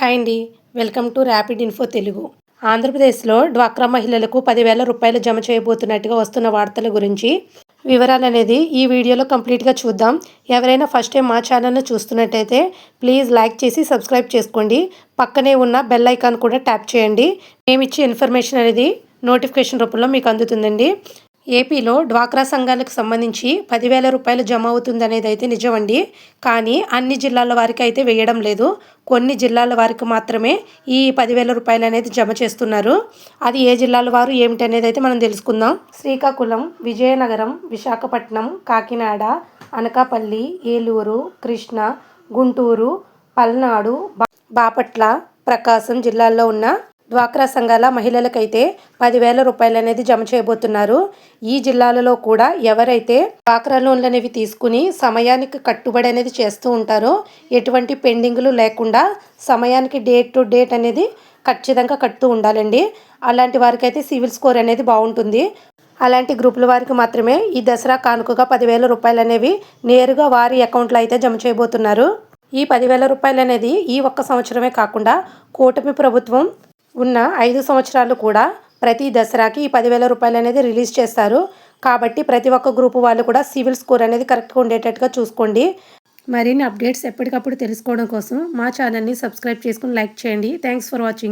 Hi అండి. Welcome to rapid info Telugu. ఆంధ్రప్రదేశ్లో డ్వాక్రా మహిళలకు పదివేల రూపాయలు జమ చేయబోతున్నట్టుగా వస్తున్న వార్తల గురించి వివరాలు అనేది ఈ వీడియోలో కంప్లీట్గా చూద్దాం. ఎవరైనా ఫస్ట్ టైం మా ఛానల్ను చూస్తున్నట్టయితే ప్లీజ్ లైక్ చేసి సబ్స్క్రైబ్ చేసుకోండి. పక్కనే ఉన్న బెల్ ఐకాన్ కూడా ట్యాప్ చేయండి. మేము ఇన్ఫర్మేషన్ అనేది నోటిఫికేషన్ రూపంలో మీకు అందుతుందండి. ఏపీలో డ్వాక్రా సంఘాలకు సంబంధించి పదివేల రూపాయలు జమ అవుతుందనేది అయితే నిజమండి. కానీ అన్ని జిల్లాల వారికి అయితే వేయడం లేదు. కొన్ని జిల్లాల వారికి మాత్రమే ఈ పదివేల రూపాయలు అనేది జమ చేస్తున్నారు. అది ఏ జిల్లాల వారు ఏమిటి అనేది అయితే మనం తెలుసుకుందాం. శ్రీకాకుళం విజయనగరం విశాఖపట్నం కాకినాడ అనకాపల్లి ఏలూరు కృష్ణ గుంటూరు పల్నాడు బాపట్ల ప్రకాశం జిల్లాల్లో ఉన్న డ్వాక్రా సంఘాల మహిళలకైతే పదివేల రూపాయలు అనేది జమ చేయబోతున్నారు. ఈ జిల్లాలలో కూడా ఎవరైతే డ్వాక్రా లోన్లు అనేవి తీసుకుని సమయానికి కట్టుబడి అనేది చేస్తూ ఉంటారో ఎటువంటి పెండింగ్లు లేకుండా సమయానికి డేట్ టు డేట్ అనేది ఖచ్చితంగా కట్టుతూ ఉండాలండి. అలాంటి వారికైతే సివిల్ స్కోర్ అనేది బాగుంటుంది. అలాంటి గ్రూపుల వారికి మాత్రమే ఈ దసరా కానుకగా పదివేల రూపాయలు అనేవి నేరుగా వారి అకౌంట్లో అయితే జమ చేయబోతున్నారు. ఈ పదివేల రూపాయలు అనేది ఈ ఒక్క సంవత్సరమే కాకుండా కూటమి ప్రభుత్వం ఉన్న ఐదు సంవత్సరాలు కూడా ప్రతి దసరాకి ఈ పదివేల రూపాయలు అనేది రిలీజ్ చేస్తారు. కాబట్టి ప్రతి ఒక్క గ్రూపు వాళ్ళు కూడా సివిల్ స్కోర్ అనేది కరెక్ట్గా ఉండేటట్టుగా చూసుకోండి. మరిన్ని అప్డేట్స్ ఎప్పటికప్పుడు తెలుసుకోవడం కోసం మా ఛానల్ని సబ్స్క్రైబ్ చేసుకుని లైక్ చేయండి. Thanks for watching.